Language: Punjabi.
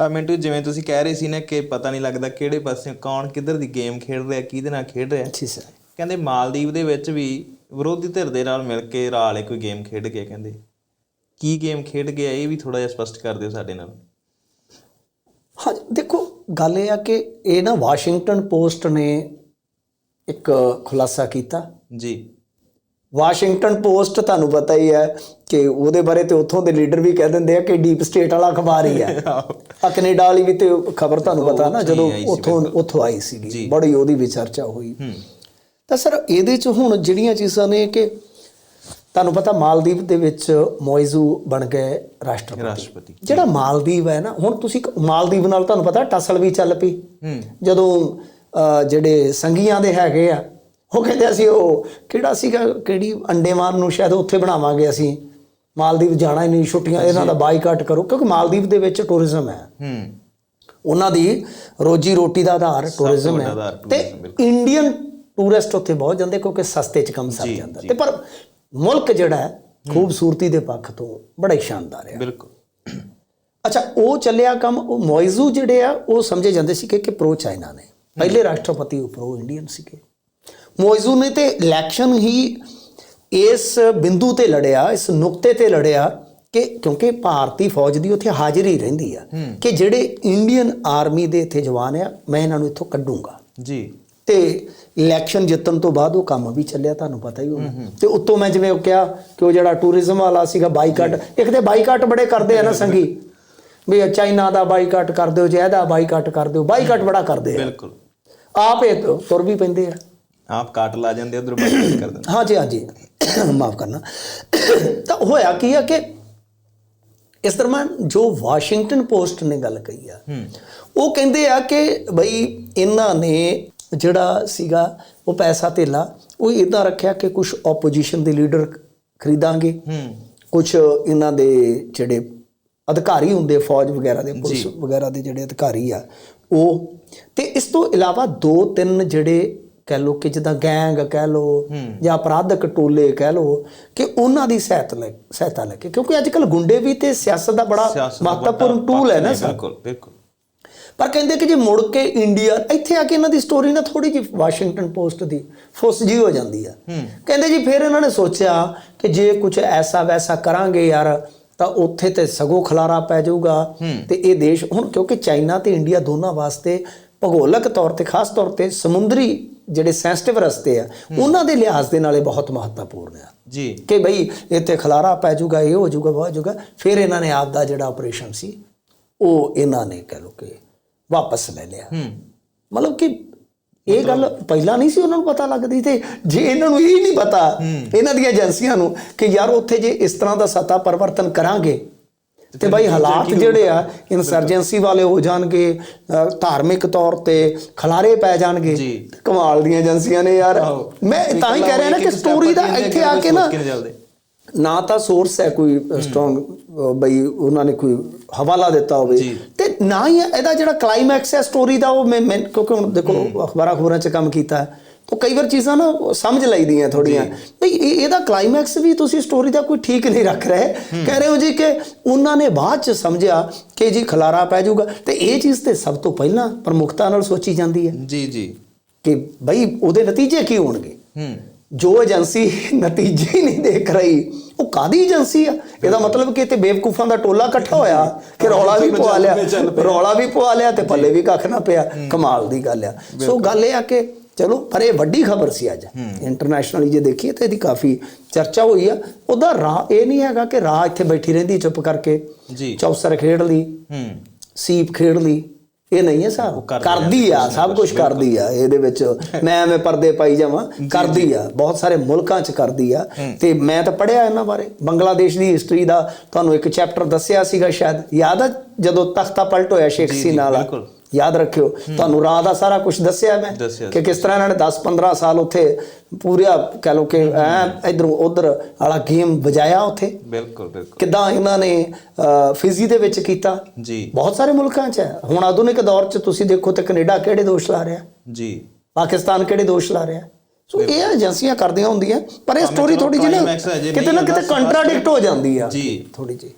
ਆ ਮਿੰਟੂ ਜਿਵੇਂ ਤੁਸੀਂ ਕਹਿ ਰਹੇ ਸੀ ਨਾ ਕਿ ਪਤਾ ਨਹੀਂ ਲੱਗਦਾ ਕਿਹੜੇ ਪਾਸੇ ਕੌਣ ਕਿੱਧਰ ਦੀ ਗੇਮ ਖੇਡ ਰਿਹਾ ਕਿਹਦੇ ਨਾਲ ਖੇਡ ਰਿਹਾ। ਜੀ ਸਰ। ਕਹਿੰਦੇ ਮਾਲਦੀਵ ਦੇ ਵਿੱਚ ਵੀ ਵਿਰੋਧੀ ਧਿਰ ਦੇ ਨਾਲ ਮਿਲ ਕੇ ਰਾਹ ਵਾਲੇ ਕੋਈ ਗੇਮ ਖੇਡ ਗਿਆ ਕਹਿੰਦੇ। ਕੀ ਗੇਮ ਖੇਡ ਗਿਆ ਇਹ ਵੀ ਥੋੜਾ ਜਿਹਾ ਸਪਸ਼ਟ ਕਰ ਦਿਓ ਸਾਡੇ ਨਾਲ। ਹਾਂ ਦੇਖੋ ਗੱਲ ਇਹ ਆ ਕਿ ਇਹ ਨਾ ਵਾਸ਼ਿੰਗਟਨ ਪੋਸਟ ਨੇ ਇੱਕ ਖੁਲਾਸਾ ਕੀਤਾ। ਜੀ। ਵਾਸ਼ਿੰਗਟਨ ਪੋਸਟ ਤੁਹਾਨੂੰ ਪਤਾ ਹੀ ਹੈ ਕਿ ਉਹਦੇ ਬਾਰੇ ਤੇ ਉੱਥੋਂ ਦੇ ਲੀਡਰ ਵੀ ਕਹਿ ਦਿੰਦੇ ਆ ਕਿ ਡੀਪ ਸਟੇਟ ਵਾਲਾ ਅਖਬਾਰ ਹੀ ਹੈ। ਆ ਕੈਨੇਡਾ ਵਾਲੀ ਵੀ ਤੇ ਖਬਰ ਤੁਹਾਨੂੰ ਪਤਾ ਨਾ ਜਦੋਂ ਉੱਥੋਂ ਉੱਥੋਂ ਆਈ ਸੀਗੀ। ਬੜੀ ਉਹਦੀ ਵੀ ਚਰਚਾ ਹੋਈ। ਤਾਂ ਸਰ ਇਹਦੇ ਚ ਹੁਣ ਜਿਹੜੀਆਂ ਚੀਜ਼ਾਂ ਨੇ ਕਿ ਤੁਹਾਨੂੰ ਪਤਾ ਮਾਲਦੀਵ ਦੇ ਵਿੱਚ ਮੋਇਜ਼ੂ ਬਣ ਗਏ ਰਾਸ਼ਟਰਪਤੀ। ਜਿਹੜਾ ਮਾਲਦੀਵ ਹੈ ਨਾ ਹੁਣ ਤੁਸੀਂ ਮਾਲਦੀਵ ਨਾਲ ਤੁਹਾਨੂੰ ਪਤਾ ਟਸਲ ਵੀ ਚੱਲ ਪਈ। ਜਦੋਂ ਜਿਹੜੇ ਸੰਗੀਆਂ ਦੇ ਹੈਗੇ ਆ ਉਹ ਕਹਿੰਦੇ ਅਸੀਂ ਉਹ ਕਿਹੜਾ ਸੀਗਾ ਕਿਹੜੀ ਅੰਡੇਮਾਨ ਨੂੰ ਸ਼ਾਇਦ ਉੱਥੇ ਬਣਾਵਾਂਗੇ ਅਸੀਂ। ਮਾਲਦੀਵ ਜਾਣਾ ਹੀ ਨਹੀਂ ਛੁੱਟੀਆਂ ਇਹਨਾਂ ਦਾ ਬਾਈਕਾਟ ਕਰੋ ਕਿਉਂਕਿ ਮਾਲਦੀਵ ਦੇ ਵਿੱਚ ਟੂਰਿਜ਼ਮ ਹੈ। ਹੂੰ। ਉਹਨਾਂ ਦੀ ਰੋਜੀ ਰੋਟੀ ਦਾ ਆਧਾਰ ਟੂਰਿਜ਼ਮ ਹੈ। ਤੇ ਇੰਡੀਅਨ ਟੂਰਿਸਟ ਉੱਥੇ ਬਹੁਤ ਜਾਂਦੇ ਕਿਉਂਕਿ ਸਸਤੇ ਚ ਕੰਮ ਸਰ ਜਾਂਦਾ। ਤੇ ਪਰ ਮੁਲਕ ਜਿਹੜਾ ਹੈ ਖੂਬਸੂਰਤੀ ਦੇ ਪੱਖ ਤੋਂ ਬੜਾ ਹੀ ਸ਼ਾਨਦਾਰ ਹੈ। ਬਿਲਕੁਲ। ਅੱਛਾ ਉਹ ਚੱਲਿਆ ਕੰਮ ਉਹ ਮੋਇਜ਼ੂ ਜਿਹੜੇ ਆ ਉਹ ਸਮਝੇ ਜਾਂਦੇ ਸੀ ਕਿ ਕਿ ਪ੍ਰੋ ਚਾਈਨਾ ਨੇ। ਪਹਿਲੇ ਰਾਸ਼ਟਰਪਤੀ ਉਹ ਪ੍ਰੋ ਇੰਡੀਅਨ ਸੀਗੇ। ਮੋਇਜ਼ੂ ਨੇ ਤੇ ਇਲੈਕਸ਼ਨ ਹੀ ਇਸ ਬਿੰਦੂ ਤੇ ਲੜਿਆ ਇਸ ਨੁਕਤੇ ਤੇ ਲੜਿਆ ਕਿ ਕਿਉਂਕਿ ਭਾਰਤੀ ਫੌਜ ਦੀ ਉੱਥੇ ਹਾਜ਼ਰੀ ਰਹਿੰਦੀ ਆ ਕਿ ਜਿਹੜੇ ਇੰਡੀਅਨ ਆਰਮੀ ਦੇ ਇੱਥੇ ਜਵਾਨ ਆ ਮੈਂ ਇਹਨਾਂ ਨੂੰ ਇੱਥੋਂ ਕੱਢੂੰਗਾ। ਜੀ। ਤੇ ਇਲੈਕਸ਼ਨ ਜਿੱਤਣ ਤੋਂ ਬਾਅਦ ਉਹ ਕੰਮ ਵੀ ਚੱਲਿਆ ਤੁਹਾਨੂੰ ਪਤਾ ਹੀ ਹੋਣਾ ਤੇ ਉੱਤੋਂ ਮੈਂ ਜਿਵੇਂ ਉਹ ਕਿਹਾ ਕਿ ਉਹ ਜਿਹੜਾ ਟੂਰਿਜ਼ਮ ਵਾਲਾ ਸੀਗਾ ਬਾਈਕਾਟ ਇੱਕ ਤੇ ਬਾਈਕਾਟ ਬੜੇ ਕਰਦੇ ਆ ਨਾ ਸੰਗੀ। ਵੀ ਚਾਈਨਾ ਦਾ ਬਾਈਕਾਟ ਕਰ ਦਿਓ ਜੇ ਇਹਦਾ ਬਾਈਕਾਟ ਕਰ ਦਿਓ ਬਾਈਕਾਟ ਬੜਾ ਕਰਦੇ ਆ। ਬਿਲਕੁਲ। ਆਪ ਇਹ ਤੁਰ ਵੀ ਪੈਂਦੇ ਆ। ਆਪ ਕਾਟ ਲਾ ਜਾਂਦੇ ਉਧਰ ਬਾਈਕਾਟ ਕਰ ਦਿੰਦੇ। ਹਾਂਜੀ ਹਾਂਜੀ। ਮਾਫ ਕਰਨਾ। ਤਾਂ ਹੋਇਆ ਕੀ ਆ ਕਿ ਇਸ ਦਰਮਿਆਨ ਜੋ ਵਾਸ਼ਿੰਗਟਨ ਪੋਸਟ ਨੇ ਗੱਲ ਕਹੀ ਆ ਉਹ ਕਹਿੰਦੇ ਆ ਕਿ ਬਈ ਇਹਨਾਂ ਨੇ ਜਿਹੜਾ ਸੀਗਾ ਉਹ ਪੈਸਾ ਧੇਲਾ ਉਹ ਇਦਾਂ ਰੱਖਿਆ ਕਿ ਕੁਝ ਆਪੋਜੀਸ਼ਨ ਦੇ ਲੀਡਰ ਖਰੀਦਾਂਗੇ। ਹੂੰ। ਕੁਝ ਇਹਨਾਂ ਦੇ ਜਿਹੜੇ ਅਧਿਕਾਰੀ ਹੁੰਦੇ ਫੌਜ ਵਗੈਰਾ ਦੇ ਪੁਲਿਸ ਵਗੈਰਾ ਦੇ ਜਿਹੜੇ ਅਧਿਕਾਰੀ ਆ ਉਹ। ਤੇ ਇਸ ਤੋਂ ਇਲਾਵਾ ਦੋ ਤਿੰਨ ਜਿਹੜੇ ਕਹਿ ਲੋ ਕਿ ਜਿੱਦਾਂ ਗੈਂਗ ਕਹਿ ਲੋ ਜਾਂ ਅਪਰਾਧਕ ਟੋਲੇ ਕਹਿ ਲੋ ਕਿ ਉਹਨਾਂ ਦੀ ਸਹਾਇਤਾ ਲੈ ਸਹਾਇਤਾ ਲੈ ਕੇ। ਕਿਉਂਕਿ ਅੱਜ ਕੱਲ ਗੁੰਡੇ ਵੀ ਤੇ ਸਿਆਸਤ ਦਾ ਬੜਾ ਮਹੱਤਵਪੂਰਨ ਟੂਲ ਹੈ ਨਾ ਬਿਲਕੁਲ ਬਿਲਕੁਲ। ਪਰ ਕਹਿੰਦੇ ਕਿ ਜੇ ਮੁੜ ਕੇ ਇੰਡੀਆ ਇੱਥੇ ਆ ਕੇ ਇਹਨਾਂ ਦੀ ਸਟੋਰੀ ਨਾ ਥੋੜੀ ਜਿਹੀ ਵਾਸ਼ਿੰਗਟਨ ਪੋਸਟ ਦੀ ਫੁੱਸ ਜੀ ਹੋ ਜਾਂਦੀ ਆ। ਕਹਿੰਦੇ ਜੀ ਫਿਰ ਇਹਨਾਂ ਨੇ ਸੋਚਿਆ ਕਿ ਜੇ ਕੁਝ ਐਸਾ ਵੈਸਾ ਕਰਾਂਗੇ ਯਾਰ ਤਾਂ ਉੱਥੇ ਤੇ ਸਗੋਂ ਖਲਾਰਾ ਪੈ ਜਾਊਗਾ। ਤੇ ਇਹ ਦੇਸ਼ ਹੁਣ ਕਿਉਂਕਿ ਚਾਈਨਾ ਤੇ ਇੰਡੀਆ ਦੋਨਾਂ ਵਾਸਤੇ ਭੂਗੋਲਕ ਤੌਰ ਤੇ ਖਾਸ ਤੌਰ ਤੇ ਸਮੁੰਦਰੀ ਜਿਹੜੇ ਸੈਂਸਿਟਿਵ ਰਸਤੇ ਆ ਉਹਨਾਂ ਦੇ ਲਿਹਾਜ਼ ਦੇ ਨਾਲ ਇਹ ਬਹੁਤ ਮਹੱਤਵਪੂਰਨ ਆ। ਜੀ। ਕਿ ਬਈ ਇੱਥੇ ਖਲਾਰਾ ਪੈ ਜਾਊਗਾ ਇਹ ਹੋ ਜਾਊਗਾ ਉਹ ਹੋ ਜਾਊਗਾ ਫਿਰ ਇਹਨਾਂ ਨੇ ਆਪ ਦਾ ਜਿਹੜਾ ਆਪਰੇਸ਼ਨ ਸੀ ਉਹ ਇਹਨਾਂ ਨੇ ਕਹਿ ਲੋ ਕਿ ਵਾਪਸ ਲੈ ਲਿਆ। ਹੂੰ। ਮਤਲਬ ਕਿ ਇਹ ਗੱਲ ਪਹਿਲਾਂ ਨਹੀਂ ਸੀ ਉਹਨਾਂ ਨੂੰ ਪਤਾ ਲੱਗਦੀ ਤੇ ਜੇ ਇਹਨਾਂ ਨੂੰ ਇਹ ਨਹੀਂ ਪਤਾ ਇਹਨਾਂ ਦੀਆਂ ਏਜੰਸੀਆਂ ਨੂੰ ਕਿ ਯਾਰ ਉੱਥੇ ਜੇ ਇਸ ਤਰ੍ਹਾਂ ਦਾ ਸੱਤਾ ਪਰਿਵਰਤਨ ਕਰਾਂਗੇ ਤੇ ਭਾਈ ਹਾਲਾਤ ਜਿਹੜੇ ਆ ਇਨਸਰਜੈਂਸੀ ਵਾਲੇ ਹੋ ਜਾਣਗੇ ਧਾਰਮਿਕ ਤੌਰ ਤੇ ਖਲਾਰੇ ਪੈ ਜਾਣਗੇ। ਕਮਾਲ ਦੀਆਂ ਏਜੰਸੀਆਂ ਨੇ ਯਾਰ। ਮੈਂ ਤਾਂ ਹੀ ਕਹਿ ਰਿਹਾ ਨਾ ਕਿ ਸਟੋਰੀ ਦਾ ਇੱਥੇ ਆ ਕੇ ਨਾ ਨਾ ਤਾਂ ਸੋਰਸ ਹੈ ਕੋਈ ਸਟਰੋਂਗ ਬਈ ਉਹਨਾਂ ਨੇ ਕੋਈ ਹਵਾਲਾ ਦਿੱਤਾ ਹੋਵੇ। ਤੇ ਨਾ ਹੀ ਇਹਦਾ ਜਿਹੜਾ ਕਲਾਈਮੈਕਸ ਹੈ ਸਟੋਰੀ ਦਾ ਉਹ ਮੈਂ ਮੈਂ- ਕਿਉਂਕਿ ਹੁਣ ਦੇਖੋ ਅਖਬਾਰਾਂ ਖਬਰਾਂ 'ਚ ਕੰਮ ਕੀਤਾ ਹੈ, ਤਾਂ ਕਈ ਵਾਰ ਚੀਜ਼ਾਂ ਨਾ ਸਮਝ ਲਈਦੀਆਂ ਥੋੜੀਆਂ ਇਹ ਇਹਦਾ ਕਲਾਈਮੈਕਸ ਵੀ ਤੁਸੀਂ ਸਟੋਰੀ ਦਾ ਕੋਈ ਠੀਕ ਨਹੀਂ ਰੱਖ ਰਹੇ। ਕਹਿ ਰਹੇ ਹੋ ਜੀ ਕਿ ਉਹਨਾਂ ਨੇ ਬਾਅਦ 'ਚ ਸਮਝਿਆ ਕਿ ਜੀ ਖਲਾਰਾ ਪੈ ਜਾਊਗਾ। ਤੇ ਇਹ ਚੀਜ਼ ਤੇ ਸਭ ਤੋਂ ਪਹਿਲਾਂ ਪ੍ਰਮੁਖਤਾ ਨਾਲ ਸੋਚੀ ਜਾਂਦੀ ਹੈ। ਜੀ ਜੀ। ਕਿ ਬਈ ਉਹਦੇ ਨਤੀਜੇ ਕੀ ਹੋਣਗੇ? ਹੂੰ। ਜੋ ਏਜੰਸੀ ਨਤੀਜੇ ਹੀ ਨਹੀਂ ਦੇਖ ਰਹੀ ਉਹ ਕਾਦੀ ਏਜੰਸੀ ਆ? ਇਹਦਾ ਮਤਲਬ ਕਿ ਇੱਥੇ ਬੇਵਕੂਫਾਂ ਦਾ ਟੋਲਾ ਇਕੱਠਾ ਹੋਇਆ ਕਿ ਰੌਲਾ ਵੀ ਪਵਾ ਲਿਆ ਰੌਲਾ ਵੀ ਪਵਾ ਲਿਆ ਤੇ ਪੱਲੇ ਵੀ ਕੱਖ ਨਾ ਪਿਆ ਕਮਾਲ ਦੀ ਗੱਲ ਆ। ਸੋ ਗੱਲ ਇਹ ਆ ਕਿ ਚਲੋ ਪਰ ਇਹ ਵੱਡੀ ਖਬਰ ਸੀ ਅੱਜ। ਇੰਟਰਨੈਸ਼ਨਲੀ ਜੇ ਦੇਖੀਏ ਤਾਂ ਇਹਦੀ ਕਾਫੀ ਚਰਚਾ ਹੋਈ ਆ। ਉਹਦਾ ਰਾਹ ਇਹ ਨਹੀਂ ਹੈਗਾ ਕਿ ਰਾਹ ਇੱਥੇ ਬੈਠੀ ਰਹਿੰਦੀ ਚੁੱਪ ਕਰਕੇ। ਜੀ। ਚੌਸਰ ਖੇਡ ਲਈ। ਹੂੰ। ਸੀਪ ਖੇਡ ਲਈ। ਇਹ ਨਹੀਂ ਹੈ ਸਾਹਿਬ ਕਰਦੀ ਆ ਸਭ ਕੁਝ ਕਰਦੀ ਆ ਇਹਦੇ ਵਿੱਚ ਮੈਂ ਐਵੇਂ ਪਰਦੇ ਪਾਈ ਜਾਵਾਂ ਕਰਦੀ ਆ ਬਹੁਤ ਸਾਰੇ ਮੁਲਕਾਂ 'ਚ ਕਰਦੀ ਆ। ਤੇ ਮੈਂ ਤਾਂ ਪੜਿਆ ਇਹਨਾਂ ਬਾਰੇ। ਬੰਗਲਾਦੇਸ਼ ਦੀ ਹਿਸਟਰੀ ਦਾ ਤੁਹਾਨੂੰ ਇੱਕ ਚੈਪਟਰ ਦੱਸਿਆ ਸੀਗਾ ਸ਼ਾਇਦ। ਯਾਦ ਆ ਜਦੋਂ ਤਖਤਾ ਪਲਟ ਹੋਇਆ ਸ਼ੇਖ ਸੀਨਾ ਵਾਲਾ? ਬਿਲਕੁਲ। ਯਾਦ ਰੱਖਿਓ। ਤੁਹਾਨੂੰ ਰਾਹ ਦਾ ਸਾਰਾ ਕੁਝ ਦੱਸਿਆ ਮੈਂ ਕਿ ਕਿਸ ਤਰ੍ਹਾਂ ਇਹਨਾਂ ਨੇ 10-15 ਸਾਲ ਉੱਥੇ ਪੂਰਾ ਕਹ ਲਓ ਕਿ ਐ ਇਧਰੋਂ ਉਧਰ ਵਾਲਾ ਗੇਮ ਵਜਾਇਆ ਉੱਥੇ। ਬਿਲਕੁਲ ਬਿਲਕੁਲ। ਕਿੱਦਾਂ ਇਹਨਾਂ ਨੇ ਫਿਜ਼ੀ ਦੇ ਵਿੱਚ ਕੀਤਾ? ਜੀ। ਬਹੁਤ ਸਾਰੇ ਮੁਲਕਾਂ 'ਚ ਹੈ। ਹੁਣ ਆਧੁਨਿਕ ਦੌਰ 'ਚ ਤੁਸੀਂ ਦੇਖੋ ਤੇ ਕੈਨੇਡਾ ਕਿਹੜੇ ਦੋਸ਼ ਲਾ ਰਿਹਾ? ਜੀ। ਪਾਕਿਸਤਾਨ ਕਿਹੜੇ ਦੋਸ਼ ਲਾ ਰਿਹਾ? ਸੋ ਇਹ ਏਜੰਸੀਆਂ ਕਰਦੀਆਂ ਹੁੰਦੀਆਂ ਪਰ ਇਹ ਸਟੋਰੀ ਥੋੜੀ ਜਿਹੀ ਨਾ ਕਿਤੇ ਨਾ ਕਿਤੇ ਕੰਟਰਾਡਿਕਟ ਹੋ ਜਾਂਦੀ ਆ। ਜੀ। ਥੋੜੀ ਜਿਹੀ।